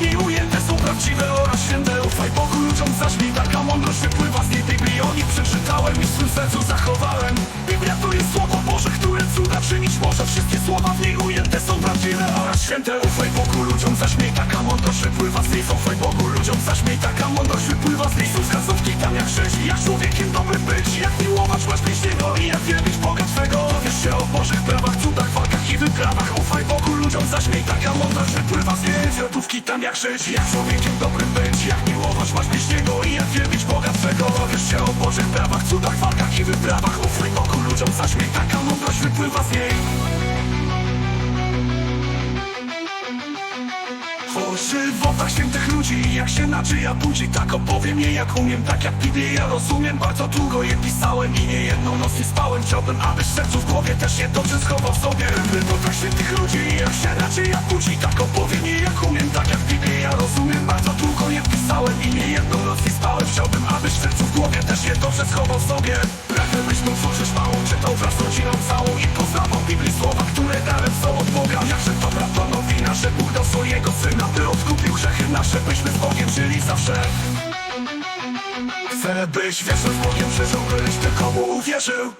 w ujęte są prawdziwe oraz święte. Ufaj Bogu ludziom zaśmiej Taka mądrość wypływa z niej o nim przeczytałem i w swym sercu zachowałem. Biblia to jest słowo Boże, które cuda czynić może. Wszystkie słowa w niej ujęte są prawdziwe oraz święte. Ufaj Bogu ludziom zaśmiej Taka mądrość wypływa z niej. Ufaj Bogu ludziom zaśmiej Taka mądrość wypływa z niej. Są wskazówki tam jak żyć Jak człowiekiem dobrym być. Jak miłować masz bliźniego I jak wielbić Boga Twego. Wiesz się o Bożych prawach, cudach, i wyprawach Ufaj Bogu ludziom zaśmiej. Taka mądrość wypływa z niej Zwrotówki tam jak żyć. Jak człowiekiem dobrym być Jak miłować masz bliźniego I jak wielbić Boga Twego. Wiesz się o Bożych prawach, cudach, walkach i wyprawach. Ufaj Bogu ludziom zaśmiej. Taka mądrość wypływa z niej. O żywotach świętych ludzi Jak się naczyja budzi Tak opowiem je jak umiem. Tak jak Biblię ja rozumiem Bardzo długo je pisałem I nie jedną noc nie spałem. Chciałbym, aby sercu w Też je dobrze schował w sobie. W żywotach świętych ludzi Jak się naczyja budzi Tak opowiem jak umiem Tak jak Biblię ja rozumiem Bardzo długo je pisałem I nie jedną noc nie spałem. Chciałbym, abyś w sercu w głowie Też je dobrze schował w sobie. Pragnę byś mu tworzysz małą Czytał wraz z rodziną całą I poznawał Biblii słowa Które darem są od Boga. Jakże dobra to nowina Że Bóg dał swojego Syna By odkupił grzechy nasze Byśmy z Bogiem żyli zawsze. Chcę byś wierzył w Bogiem Przeżył byś tylko mu uwierzył